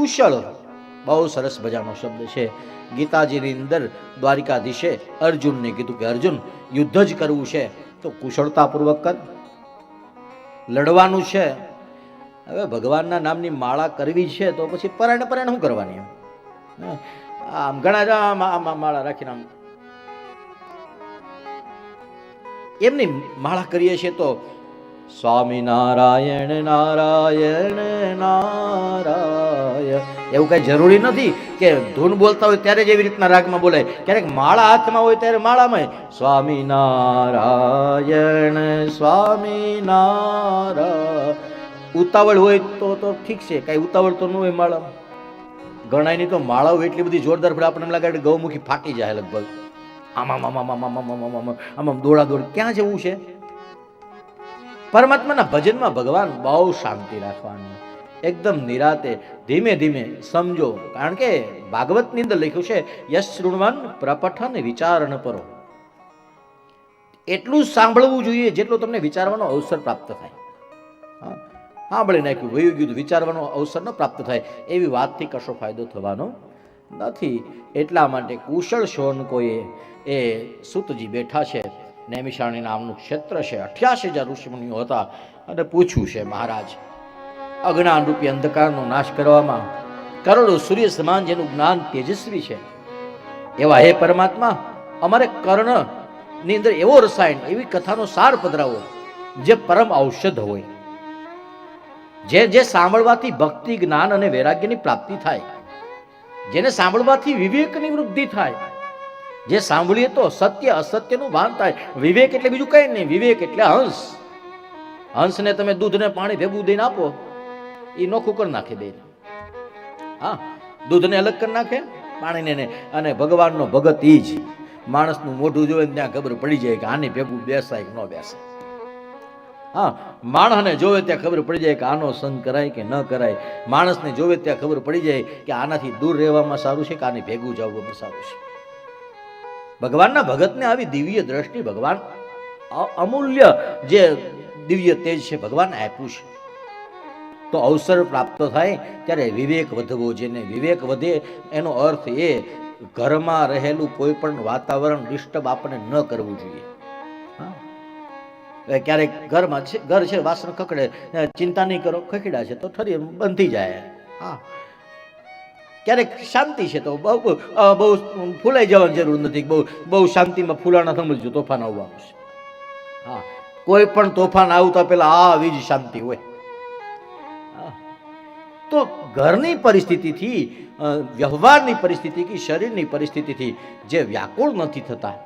કુશળ. બહુ સરસ મજાનો શબ્દ છે. ગીતાજીની અંદર દ્વારિકાધીશે અર્જુનને કીધું કે, અર્જુન, યુદ્ધ જ કરવું છે. તો કુશળતાપૂર્વક કર. લડવાનું છે. હવે ભગવાનના નામની માળા કરવી છે તો પછી પરાયણ પરાયણ શું કરવાની આમ ઘણા આમ માળા રાખીને આમ. એમની માળા કરીએ છીએ તો સ્વામી નારાયણ નારાયણ નારાયણ એવું કઈ જરૂરી નથી કે ધૂન બોલતા હોય ત્યારે જ એવી રીતના રાગમાં બોલાય ક્યારેક માળા હાથમાં હોય ત્યારે માળામાં સ્વામી નારાયણ સ્વામી નારાયણ ઉતાવળ હોય તો તો ઠીક છે કાંઈ ઉતાવળ તો ન હોય માળામાં નહીં તો માળાઓ એટલી બધી જોરદાર પડે આપણને લાગે ગૌમુખી ફાટી જાય લગભગ આમ આમ આમ આમ આમ આમ આમ આમ આમ આમ દોડા દોડ ક્યાં જવું છે પરમાત્માના ભજનમાં ભગવાન બહુ શાંતિ રાખવાનું. એકદમ નિરાતે, ધીમે ધીમે સમજો. કારણ કે ભાગવતની અંદર લખ્યું છે, યશ શૃણવાન પ્રપઠન વિચારણ પરો. એટલું સાંભળવું જોઈએ જેટલો તમને વિચારવાનો અવસર પ્રાપ્ત થાય. સાંભળી નાખ્યું, વયું ગયું વિચારવાનો અવસર ન પ્રાપ્ત થાય. એવી વાતથી કશો ફાયદો થવાનો નથી. એટલા માટે કુશળ શોનકોએ એ સુતજી બેઠા છે. નૈમિષારણી નામનું ક્ષેત્ર છે, અઠ્યાસી હજાર ઋષિમુનિઓ હતા અને પૂછ્યું છે, મહારાજ અજ્ઞાન રૂપી અંધકારનો નાશ કરવામાં કરોડો સૂર્ય સમાન જેનું જ્ઞાન તેજસ્વી છે. એવા હે પરમાત્મા, અમારે કર્ણની અંદર એવો રસાયણ, એવી કથાનો સાર પધરાવો, જે પરમ ઔષધ હોય. જે જે સાંભળવાથી ભક્તિ, જ્ઞાન અને વૈરાગ્યની પ્રાપ્તિ થાય. જેને સાંભળવાથી વિવેકની વૃદ્ધિ થાય. જે સાંભળીએ તો સત્ય અસત્યનું ભાન થાય. વિવેક એટલે બીજું કઈ નહીં. વિવેક એટલે હંસ. હંસને તમે દૂધને પાણી ભેગું દઈને આપો. એ નોખું કરી નાખે દઈને હા, દૂધને અલગ કરી નાખે, પાણીને અને ભગવાનનો ભગત એ જ. માણસનું મોઢું જોવે ત્યાં ખબર પડી જાય કે આને ભેગું બેસાય કે ન બેસાય. હા, માણસને જોવે ત્યાં ખબર પડી જાય કે આનો સંગ કરાય કે ન કરાય. માણસને જોવે ત્યાં ખબર પડી જાય કે આનાથી દૂર રહેવામાં સારું છે કે આને ભેગું જવામાં સારું છે. ભગવાનના ભગતને આવી દિવ્ય દ્રષ્ટિ ભગવાન અમૂલ્ય જે દિવ્ય તેજ છે ભગવાન આપ્યું છે. તો અવસર પ્રાપ્ત થાય ત્યારે વિવેક વધવો જેને વિવેક વધે એનો અર્થ એ, ઘરમાં રહેલું કોઈ પણ વાતાવરણ ડિસ્ટર્બ આપણે ન કરવું જોઈએ. હા. ક્યારેક ઘરમાં છે ઘર છે, વાસણ ખકડે ચિંતા નહીં કરો ખકડ્યા છે તો ઠરી બંધી જાય. હા. ક્યારેક શાંતિ છે તો બહુ બહુ ફૂલાઈ જવાની જરૂર નથી. બહુ બહુ શાંતિમાં ફૂલાણા સમજજો તોફાન આવવાનું છે. હા, કોઈ પણ તોફાન આવતા પહેલા આ આવી જ શાંતિ હોય. તો ઘરની પરિસ્થિતિથી વ્યવહારની પરિસ્થિતિથી શરીરની પરિસ્થિતિથી જે વ્યાકુળ નથી થતા,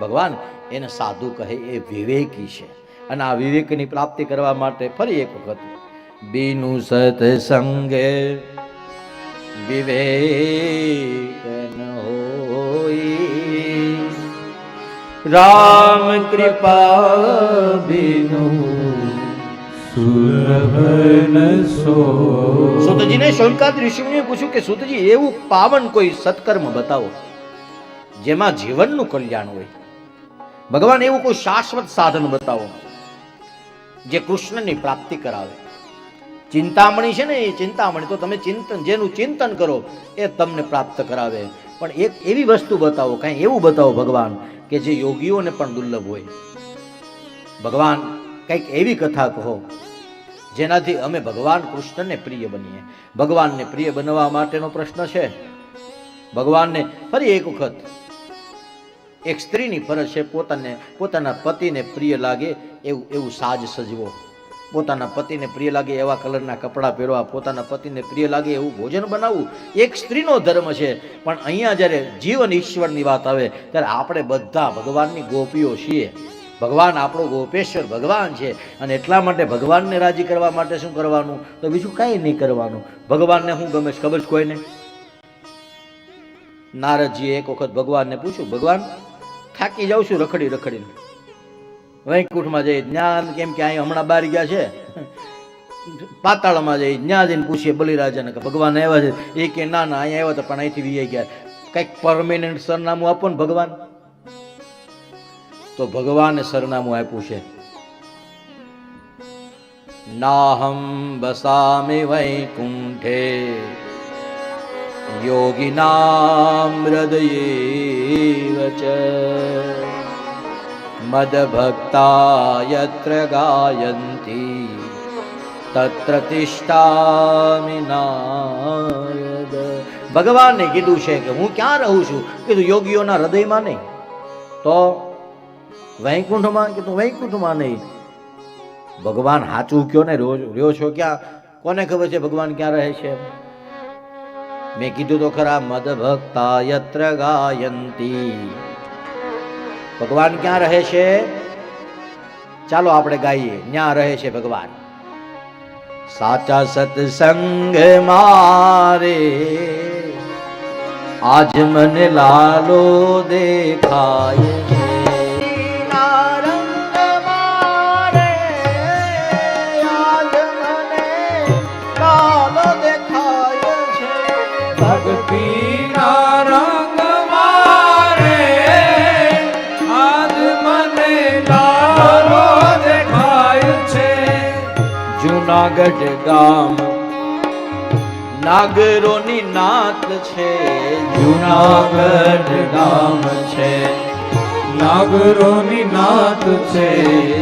ભગવાન એને સાધુ કહે એ વિવેકી છે. અને આ વિવેકની પ્રાપ્તિ કરવા માટે ફરી એક વખત, બીનું સત્સંગે વિવેક હોઈ રામ કૃપા બિનુ સુતજીને શોનકાદ ઋષિમુનિએ પૂછ્યું કે સુતજી, એવું પાવન કોઈ સત્કર્મ બતાવો, જેમાં જીવનનું કલ્યાણ હોય. ભગવાન એવું કોઈ શાશ્વત સાધન બતાવો, જે કૃષ્ણની પ્રાપ્તિ કરાવે. ચિંતામણી છે ને, એ ચિંતામણી, તો તમે ચિંતન, જેનું ચિંતન કરો, એ તમને પ્રાપ્ત કરાવે. પણ એક એવી વસ્તુ બતાવો, કાંઈ એવું બતાવો ભગવાન, કે જે યોગીઓને પણ દુર્લભ હોય. ભગવાન, કંઈક એવી કથા કહો, જેનાથી અમે ભગવાન કૃષ્ણને પ્રિય બનીએ. ભગવાનને પ્રિય બનવા માટેનો પ્રશ્ન છે. ભગવાનને ફરી એક વખત, એક સ્ત્રીની ફરજ છે પોતાને, પોતાના પતિને પ્રિય લાગે, એવું એવું સાજ સજવો. પોતાના પતિને પ્રિય લાગે એવા કલરના કપડાં પહેરવા, પોતાના પતિને પ્રિય લાગે એવું ભોજન બનાવવું એક સ્ત્રીનો ધર્મ છે. પણ અહીંયા જ્યારે જીવન ઈશ્વરની વાત આવે, ત્યારે આપણે બધા ભગવાનની ગોપીઓ છીએ. ભગવાન આપણો ગોપેશ્વર ભગવાન છે અને એટલા માટે ભગવાનને રાજી કરવા માટે શું કરવાનું? તો બીજું કાંઈ નહીં કરવાનું. ભગવાનને હું ગમે છે ખબર છે કોઈને? નારદજીએ એક વખત ભગવાનને પૂછ્યું, ભગવાન, થાકી જાઉં છું રખડી રખડીને. વૈકુંઠમાં જઈ જ્ઞાન કેમ કે અહીં હમણાં બહાર ગયા છે. પાતાળમાં જઈ ત્યાં જઈને પૂછીએ બલિરાજાને કે ભગવાન આવ્યા છે. એ કે ના ના અહીંયા આવ્યા હતા પણ અહીંથી વી ગયા. કંઈક પરમેનન્ટ સરનામું આપો ને ભગવાન. તો ભગવાને સરનામું આપ્યું છે. નાહમ બસામે વૈકુંઠે. યોગિનામ હૃદયેવ ચ મદભક્તા યત્ર ગાયંતી તત્ર તિષ્ઠામિનાયદ ભગવાને કીધું છે કે હું ક્યાં રહું છું કીધું યોગીઓના હૃદયમાં નહીં તો વૈકુંઠમાં કીધું વૈકુંઠમાં નહીં ભગવાન સાચું કયો ને રહ્યો છો ક્યાં કોને ખબર છે ભગવાન ક્યાં રહે છે મેં કીધું તો ખરા મદ ભક્તા યત્ર ગાયંતી ભગવાન ક્યાં રહે છે? ચાલો આપણે ગાઈએ. ન્યા રહે છે ભગવાન. સાચા સત્સંગ મારે, આજ મને લાલો દેખાય. જુનાગઢ ગામ નાગરોની નાત છે જુનાગઢ ગામ છે નાગરોની નાત છે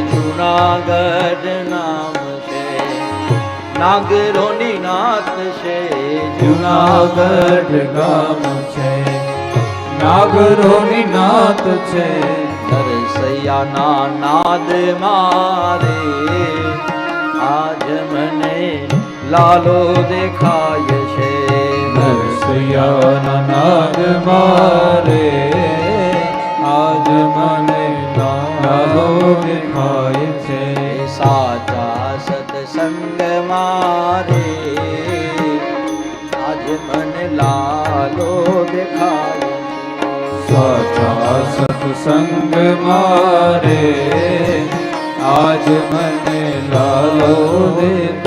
જુનાગઢ નામ છે નાગરોની નાત છે જુનાગઢ ગામ છે નાગરોની નાત છે નરસૈયાના નાદ મારે આજ મને લાલો દેખાય છે. નરસૈયાના નાદ મારે આજ મને લાલો દેખાય છે. સાચા સત્સંગ મારે આજ મને લાલો દેખાય સાચા સત્સંગ મારે આજ મને લાલો દેખાય